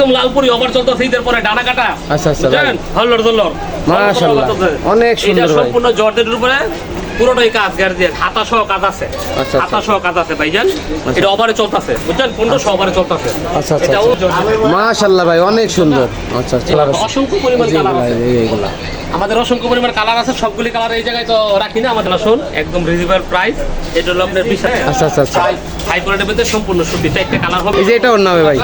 একদম লালপুরি ওভার চলতেছে ঈদের পরে ডানা কাটা। আচ্ছা, আচ্ছা, বুঝছেন? হল্লর দল্লর মাশাআল্লাহ, অনেক সুন্দর এটা সম্পূর্ণ জর্জেটের উপরে পুরোটাই কাজ গার হাতা সহ কাজ আছে। আচ্ছা। হাতা সহ কাজ আছে ভাইজান। এটা ওভারে চলতেছে বুঝছেন পনেরো ওভারে চলতেছে। আচ্ছা, আচ্ছা, এটাও মাশাল্লাহ ভাই অনেক সুন্দর। আচ্ছা আচ্ছা। অসংখ্য পরিমাণ কালার আছে। আমাদের অসংখ্য পরিমাণ কালার আছে সবগুলি কালার এই জায়গায় তো রাখি না আমাদের আসুন একদম রিজনেবল প্রাইস এটা হলো আপনার বিশাল আচ্ছা, আচ্ছা, আচ্ছা। হাই কোয়ালিটির মধ্যে সম্পূর্ণ সুতি চারটে কালার হবে। এই যে এটা ওর নামে ভাই।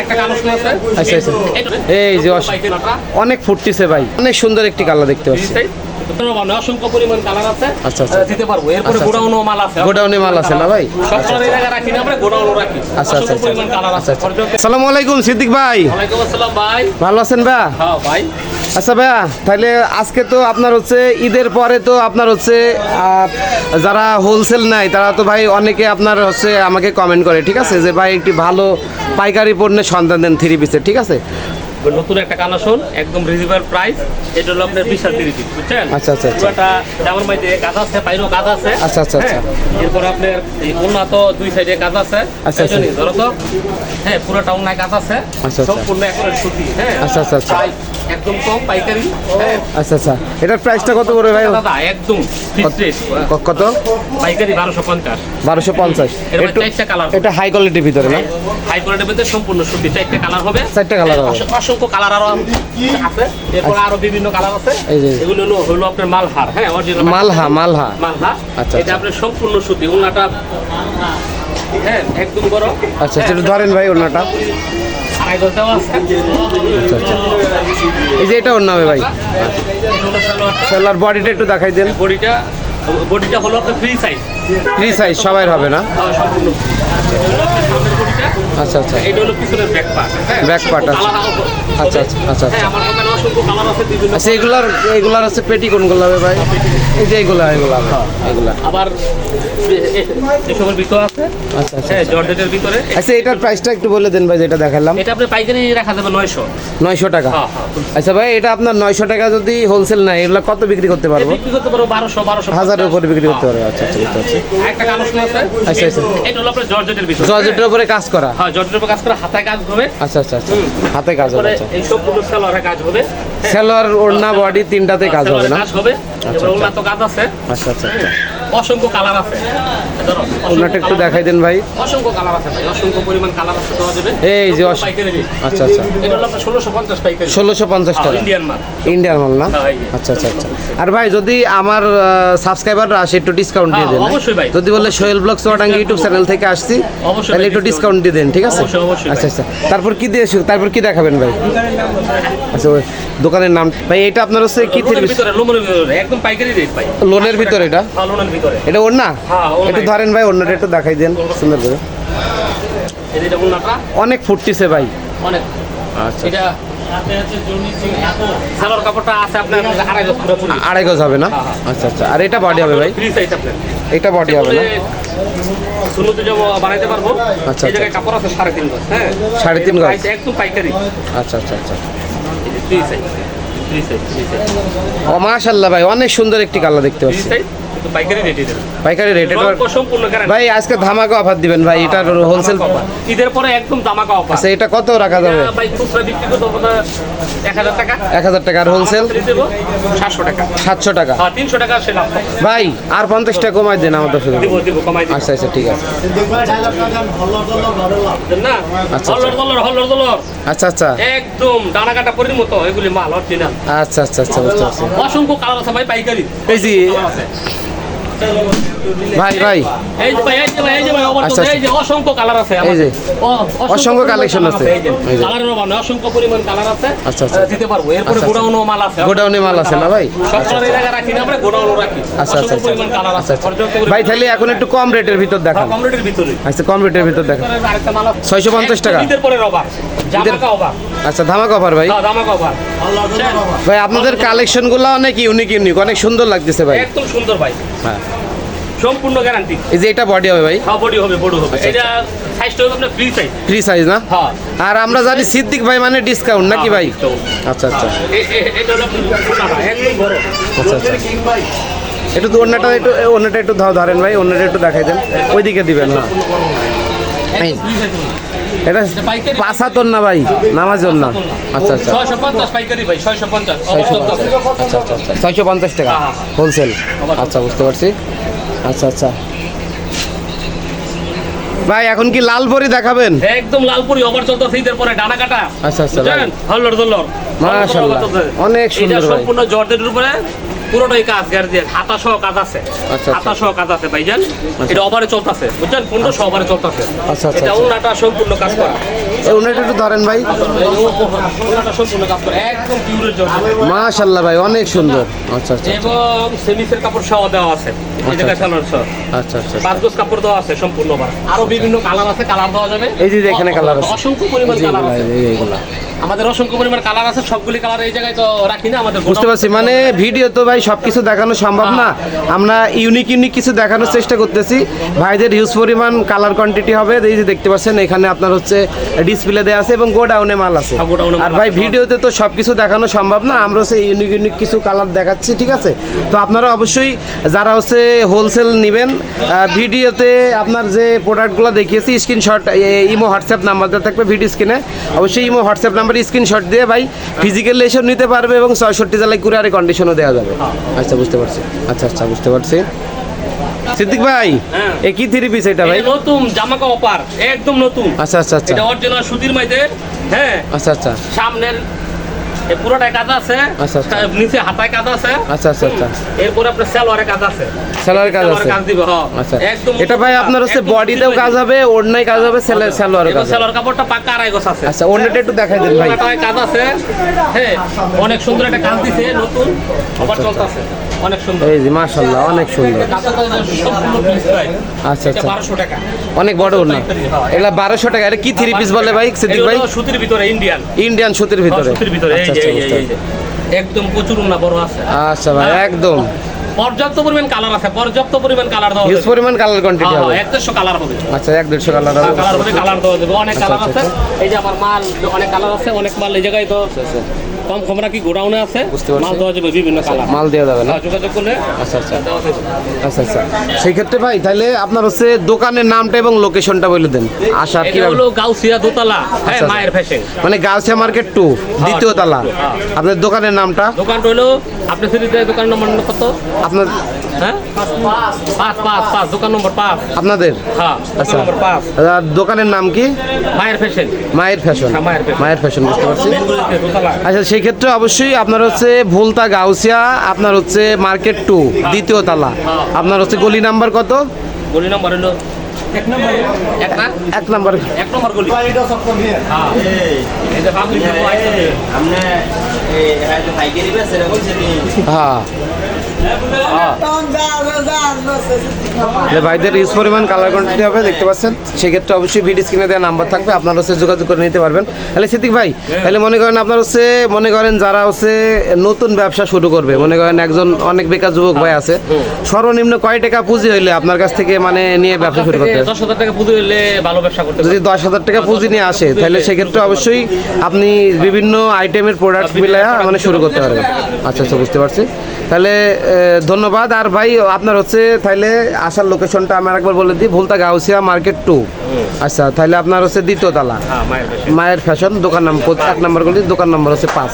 একটা আচ্ছা, আচ্ছা। এই যে নটা, অনেক ফুটতেছে ভাই। অনেক সুন্দর একটি কালার দেখতে পাচ্ছি। সাইজ, পনেরো বান্ন, অসংখ্য পরিমাণ কালার আছে। আচ্ছা, আচ্ছা। দিতে পারব। এরপরে আচ্ছা, আচ্ছা। গোডাউনও মাল আছে। গোডাউনে মাল আছে না ভাই? সব কালার রাখি না আমরা গোডাউনও রাখি। আচ্ছা আচ্ছা আচ্ছা পরিমাণ কালার আছে। আচ্ছা। আচ্ছা আসসালামু আলাইকুম সিদ্দিক ভাই। ওয়ালাইকুম আসসালাম ভাই। ভালো আছেন ভাই? হ্যাঁ ভাই। আচ্ছা ভাইয়া তাহলে আজকে তো আপনার হচ্ছে ঈদের পরে তো আপনার হচ্ছে যারা হোলসেল নাই, তারা তো ভাই অনেকে আপনার হচ্ছে আমাকে কমেন্ট করে, ঠিক আছে? যে ভাই একটি ভালো পাইকারি পণ্যের সন্ধান দেন থ্রি পিসের ঠিক আছে? নতুন একটা কালেকশন একদম রিজনেবল প্রাইস এটা হলো আপনার বিশাল তিরিশ বুঝছেন? আচ্ছা, আচ্ছা, আচ্ছা। পুরোটা যেমন মাইতে কাজ আছে বাইরেও কাজ আছে আচ্ছা, আচ্ছা, আচ্ছা। হ্যাঁ, এরপর আপনার এই উন্নত দুই সাইডে কাজ আছে আচ্ছা, আচ্ছা। ধরো তো। হ্যাঁ পুরোটা উন্নয় কাজ আছে আচ্ছা, আচ্ছা। সম্পূর্ণ একবারে সুতি হ্যাঁ? আচ্ছা, আচ্ছা, আচ্ছা। একদম কম পাইকারি হ্যাঁ? আচ্ছা আচ্ছা। এটার প্রাইসটা কত করে ভাই? দাদা একদম কত পাইকারি বারোশো পঞ্চাশ। বারোশো পঞ্চাশ। মধ্যে কালার এটা হাই কোয়ালিটির ভিতরে না? হাই কোয়ালিটির মধ্যে সম্পূর্ণ সুতি। চারটে কালার হবে। চারটে colour হবে। অস- অসংখ্য কালার আরও আছে। এরপর আরও বিভিন্ন কালার আছে। এগুলো হলো হলো আপনার মালহার হ্যাঁ? অরিজিনাল মালহা। মালহা মালহা। আচ্ছা, এটা আচ্ছা। আপনার সম্পূর্ণ সুতি উনাটা হ্যাঁ একদম বড়। আচ্ছা আচ্ছা ধরেন ভাই ওনাটা আচ্ছা আচ্ছা। এই যে এটা ওর নামে ভাই। সেলার বডিটা একটু দেখাই দেন। বডিটা বডিটা হলো আপনার ফ্রি সাইজ ফ্রি সাইজ সবাই হবে না? সম্পূর্ণ বডিটা আচ্ছা আচ্ছা। এটা হলো পিছনের ব্যাক পার্ট ব্যাক পার্ট আচ্ছা। আচ্ছা, আচ্ছা, আচ্ছা, হ্যাঁ আচ্ছা এগুলার এগুলার হচ্ছে পেটি কোনগুলো হবে ভাই? এই যে এগুলা এগুলা এগুলা। আবার এসবের ভিতর আছে। আচ্ছা আচ্ছা হ্যাঁ জর্জেটের ভিতরে। আচ্ছা এটার প্রাইসটা একটু বলে দেন ভাই যেটা দেখালাম। এটা আপনি পাইকারি রাখা যাবে নয়শো। নয়শো টাকা। হ্যাঁ হ্যাঁ আচ্ছা ভাই এটা আপনার নয়শো টাকা যদি হোলসেল নাই এগুলো কত বিক্রি করতে পারব? বিক্রি করতে পারব বারোশো বারোশো হাজারের উপরে বিক্রি করতে পারব। আচ্ছা আচ্ছা একটা কালেকশন আছে আচ্ছা, আচ্ছা। এটা হলো আপনার জর্জেটের ভিতরে। জর্জেটের উপরে কাজ করা। হ্যাঁ জর্জেটের উপর কাজ করে হাতায় কাজ হবে। আচ্ছা আচ্ছা আচ্ছা। হাতে কাজ হবে আচ্ছা। এই কাজ হবে। সেলোয়ার ওড়না বডি তিনটাতে কাজ হবে না। কাজ হবে? আছে। আচ্ছা আচ্ছা আচ্ছা। অসংখ্য কালার আছে। ধরো, একটু দেখাই দেন ভাই। অসংখ্য কালার আছে ভাই। অসংখ্য পরিমাণ কালার আছে দেওয়া যাবে। এই যে। আচ্ছা আচ্ছা। এটা হলো পাইকারি। টাকা। ইন্ডিয়ান মাল। ইন্ডিয়ান মাল না? হ্যাঁ, যে। আচ্ছা আচ্ছা আচ্ছা। আর ভাই যদি আমার সাবস্ক্রাইবাররা আসে একটু ডিসকাউন্ট দিয়ে হ্যাঁ, দেন? অবশ্যই ভাই। যদি বলে সোহেল ব্লগ সোয়াডাঙ্গি ইউটিউব চ্যানেল থেকে আসছি তাহলে একটু ডিসকাউন্ট দিয়ে দেন ঠিক আছে? আচ্ছা আচ্ছা। তারপর কি দিয়ে তারপর কি দেখাবেন ভাই? আচ্ছা দোকানের নাম ভাই এটা আপনার হচ্ছে কি থ্রি একদম পাইকারি রেট ভাই। লোনের ভিতরে এটা? হ্যাঁ, লোনের ভিতরে। এটা ওর না হ্যাঁ, একটু ধরেন ভাই অন্যটা একটু দেখাই দেন সুন্দর করে। অনেক ফুটতিছে ভাই। অনেক। আচ্ছা। এটা কাপড়টা আছে আপনার আড়াই গজ হবে না? আচ্ছা আচ্ছা। আর এটা বডি হবে ভাই? এটা বডি হবে না? বানাইতে পারব। আচ্ছা, আচ্ছা। কাপড় আছে সাড়ে তিন গজ হ্যাঁ। সাড়ে তিন গজ? একদম পাইকারি। আচ্ছা আচ্ছা আচ্ছা। ও মাশাল্লাহ ভাই অনেক সুন্দর একটি কালার দেখতে পাচ্ছি। পাইকারি রেটে দেবেন পাইকারি রেট সম্পূর্ণ ভাই আজকে ধামাকা অফার দিবেন ভাই হোলসেল ঈদের পরে একদম দামাকা অফার আচ্ছা এটা কত রাখা যাবে? ভাই খুচরা বিক্রি করতে হবে এক হাজার টাকা। আর হোলসেল দেবো সাতশো টাকা। সাতশো টাকা। হ্যাঁ টাকা সে লাভ ভাই আর পঞ্চাশ টাকা কমাই দেন আমার দশ দিব দিব কমাই দিব। আচ্ছা আচ্ছা ঠিক আছে। না? আচ্ছা। হল্লর দলর হল্লর দলর। আচ্ছা আচ্ছা। একদম ডানা কাটা পরির মতো এগুলি মাল অরিজিনাল আচ্ছা আচ্ছা আচ্ছা বুঝতে পারছি। অসংখ্য কালার আছে ভাই পাইকারি। এই যে। ভাই ভাই। এই যে ভাই এই যে ভাই এই যে ভাই অবশ্য আচ্ছা, আচ্ছা। এই যে অসংখ্য কালার আছে এই যে, অসংখ্য আছে। কালারের পরিমাণ কালার আছে। আচ্ছা। দিতে পারব। এরপরে। গোডাউনও মাল আছে। গোডাউনে মাল আছে না ভাই? সব কালার এই রাখি না আমরা গোডাউনও রাখি। আচ্ছা আচ্ছা পরিমাণ কালার আছে। পর্যাপ্ত পরিমাণ- ভাই তাহলে এখন একটু কম রেটের ভিতর দেখান। কম রেটের ভিতরে। আচ্ছা কম রেটের ভিতর দেখান। মাল আছে। 650 টাকা? ঈদের পরে রবার। জামাকা অভাব আচ্ছা ধামাকা অফার ভাই। হ্যাঁ ভাই আপনাদের কালেকশনগুলো অনেক ইউনিক ইউনিক অনেক সুন্দর লাগতেছে ভাই। একদম সুন্দর ভাই। হ্যাঁ। সম্পূর্ণ গ্যারান্টি এই যে এটা বডি হবে ভাই? হ্যাঁ বডি হবে বড় হবে। আচ্ছা, এটা সাইজটা হবে আপনার ফ্রি সাইজ ফ্রি সাইজ না? হ্যাঁ। আর আমরা জানি সিদ্দিক ভাই মানে ডিসকাউন্ট নাকি ভাই? আচ্ছা আচ্ছা। এ- এ- এটা হলো একদম বড় আচ্ছা আচ্ছা। একটু অন্যটা একটু অন্যটা একটু ধরেন ভাই অন্যটা একটু দেখাই দেন। ওইদিকে দিবেন হ্যাঁ। এই, এটা না ভাই না। আচ্ছা আচ্ছা। ছয়শো পঞ্চাশ আচ্ছা আচ্ছা আচ্ছা। টাকা। হ্যাঁ। হোলসেল আচ্ছা বুঝতে পারছি। আচ্ছা আচ্ছা। ভাই এখন কি লাল পরি দেখাবেন? একদম লালপুরি ওভার চলতেছে ঈদের পরে ডানা কাটা আচ্ছা, আচ্ছা? হল্লর দল্লর মাশাআল্লাহ, অনেক সুন্দর এটা ভাই। সম্পূর্ণ জর্জেটের উপরে পুরোটাই কাজ গার দিয়ে। হাতা সহ কাজ আছে। আচ্ছা। হাতা সহ কাজ আছে ভাইজান। এটা ওভারে চলতেছে বুঝছেন? পনেরো সহ ওভারে চলতেছে। আচ্ছা, আচ্ছা, এটা আচ্ছা। উন্নাটা সম্পূর্ণ কাজ করা। এই উনাটা একটু ধরেন ভাই। মাশাল্লাহ ভাই অনেক সুন্দর। আচ্ছা আচ্ছা এবং সেমিসের কাপড় সহ দেওয়া আছে। আচ্ছা আচ্ছা। পাঁচ গোজ কাপড় দেওয়া আছে সম্পূর্ণ আরও বিভিন্ন কালার আছে কালার দেওয়া যাবে। এই যে এখানে colour আছে। অসংখ্য পরিমাণ কালার আছে। এইগুলা। আমাদের অসংখ্য পরিমাণ কালার আছে সবগুলি কালার এই জায়গায় তো রাখি না আমাদের বুঝতে পারছি মানে ভিডিও তো ভাই সব কিছু দেখানো সম্ভব না। আমরা ইউনিক ইউনিক কিছু দেখানোর চেষ্টা করতেছি। ভাইদের হিউজ পরিমাণ কালার কোয়ান্টিটি হবে। এই যে দেখতে পাচ্ছেন এখানে আপনার হচ্ছে ডিসপ্লে দেওয়া আছে এবং গোডাউনে মাল আছে। হ্যাঁ, আর ভাই ভিডিওতে তো সব কিছু দেখানো সম্ভব না আমরা হচ্ছে ইউনিক ইউনিক কিছু কালার দেখাচ্ছি ঠিক আছে? তো আপনারা অবশ্যই যারা হচ্ছে হোলসেল নেবেন ভিডিওতে আপনার যে প্রোডাক্টগুলো দেখিয়েছি স্ক্রিনশট ইমো হোয়াটসঅ্যাপ নাম্বার দেওয়া থাকবে ভিডিও স্ক্রিনে অবশ্যই ইমো হোয়াটসঅ্যাপ নাম্বার স্ক্রিনশট দিয়ে ভাই ফিজিক্যালি এসব নিতে পারবে এবং ছয়ষট্টি জেলায় কুরিয়ারে কন্ডিশনও দেওয়া যাবে। আচ্ছা বুঝতে পারছি। আচ্ছা আচ্ছা বুঝতে পারছি। সিদ্দিক ভাই হ্যাঁ। এ কি থ্রি পিস এটা ভাই? নতুন জামাকা অপার একদম নতুন। আচ্ছা আচ্ছা আচ্ছা। এটা অরিজিনাল সুতির মাইতে হ্যাঁ। আচ্ছা আচ্ছা। সামনের এই পুরোটাই কাজ আছে আচ্ছা, আচ্ছা। নিচে হাতায় কাজ আছে। আচ্ছা আচ্ছা আচ্ছা। এরপরে আপনার সালোয়ারে কাজ আছে। স্যালোয়ার কাজ আছে। কাজ দিবে হ্যাঁ আচ্ছা। একদম এটা ভাই আপনার হচ্ছে বডিতেও কাজ হবে ওড়নায় কাজ হবে স্যালোয়ারও এবার কাজ সালোয়ার কাপড়টা পাক্কা আড়াই গোছ আছে। আচ্ছা ওড়নাটা একটু দেখাই দেন ভাই। কাজ আছে হ্যাঁ। অনেক সুন্দর একটা কাজ দিছে নতুন। আবার চলতেছে। অনেক সুন্দর। এই যে মাশাল্লাহ অনেক সুন্দর। আচ্ছা আচ্ছা। টাকা। অনেক বড় না? এগুলা বারোশো টাকা। এটা কি থ্রি পিস বলে ভাই সিদ্দিক ভাই? সুতির ভিতরে ইন্ডিয়ান ইন্ডিয়ান সুতির ভিতরে। সুতির ভিতরে আচ্ছা আচ্ছা এই যে একদম প্রচুর না বড় আছে। আচ্ছা ভাই একদম। পর্যাপ্ত পরিমাণ কালার আছে পর্যাপ্ত পরিমাণ কালার দেওয়া হিউজ হবে পরিমাণ কালার কোয়ান্টিটি হবে। এক দেড়শো কালার হবে। আচ্ছা এক দেড়শো কালার হবে কালার হবে কালার দেওয়া যাবে। অনেক আচ্ছা, কালার আচ্ছা, আছে। এই যে আমার মাল অনেক কালার আছে অনেক মাল এই জায়গায় তো কম খমরা কি গোডাউনে আছে। মাল দেওয়া যাবে বিভিন্ন কালার মাল দেওয়া যাবে না? যোগাযোগ করলে আচ্ছা আচ্ছা। আচ্ছা আচ্ছা। সেই ক্ষেত্রে ভাই তাহলে আপনার হচ্ছে দোকানের নামটা এবং লোকেশনটা বলে দেন। আশা কি হলো গাউসিয়া দোতলা হ্যাঁ আচ্ছা। মায়ের ফ্যাশন মানে গাউসিয়া মার্কেট টু দ্বিতীয় তালা। হ্যাঁ। আপনার দোকানের নামটা? দোকানটা হলো আপনি সিটিতে দোকান নম্বর কত? আপনার হ্যাঁ? পাঁচ পাঁচ পাঁচ দোকান নম্বর পাঁচ। আপনাদের? হ্যাঁ আচ্ছা। নম্বর পাঁচ। দোকানের নাম কি? মায়ের ফ্যাশন। মায়ের ফ্যাশন। হ্যাঁ, মায়ের ফ্যাশন। বুঝতে পারছি। আচ্ছা সেই ক্ষেত্রে অবশ্যই আপনার হচ্ছে ভুলতা গাউসিয়া আপনার হচ্ছে মার্কেট টু দ্বিতীয় তালা। আপনার হচ্ছে গলি নাম্বার কত? গলি নম্বর হলো এক নম্বর। এক না? এক নম্বর। গলি। হ্যাঁ। এই যে পাবলিক ডেপো হ্যাঁ। তাহলে ভাইদের ইউজ পরিমাণ কালার কোয়ান্টিটি হবে দেখতে পাচ্ছেন। সেক্ষেত্রে অবশ্যই ভিডিও স্ক্রিনে দেওয়া নাম্বার থাকবে আপনারা হচ্ছে যোগাযোগ করে নিতে পারবেন। তাহলে সিদ্দিক ভাই তাহলে মনে করেন আপনার হচ্ছে মনে করেন যারা হচ্ছে নতুন ব্যবসা শুরু করবে মনে করেন একজন অনেক বেকার যুবক ভাই আছে সর্বনিম্ন কয় টাকা পুঁজি হইলে আপনার কাছ থেকে মানে নিয়ে ব্যবসা শুরু করতে? দশ হাজার টাকা পুঁজি ভালো ব্যবসা করতে যদি দশ হাজার টাকা পুঁজি নিয়ে আসে তাহলে সেক্ষেত্রে অবশ্যই আপনি বিভিন্ন আইটেমের প্রোডাক্ট মিলায়া মানে শুরু করতে পারবেন। আচ্ছা আচ্ছা বুঝতে পারছি। তাহলে ধন্যবাদ। আর ভাই আপনার হচ্ছে তাহলে আসার লোকেশনটা আমি একবার বলে দিই ভুলতা গাউসিয়া মার্কেট টু আচ্ছা তাহলে আপনার হচ্ছে দ্বিতীয় তালা। হ্যাঁ মায়ের ফ্যাশন মায়ের ফ্যাশন দোকান নাম এক নম্বর গলি দোকান নম্বর হচ্ছে পাঁচ।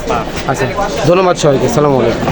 আচ্ছা ধন্যবাদ সবাইকে সালাম আলাইকুম।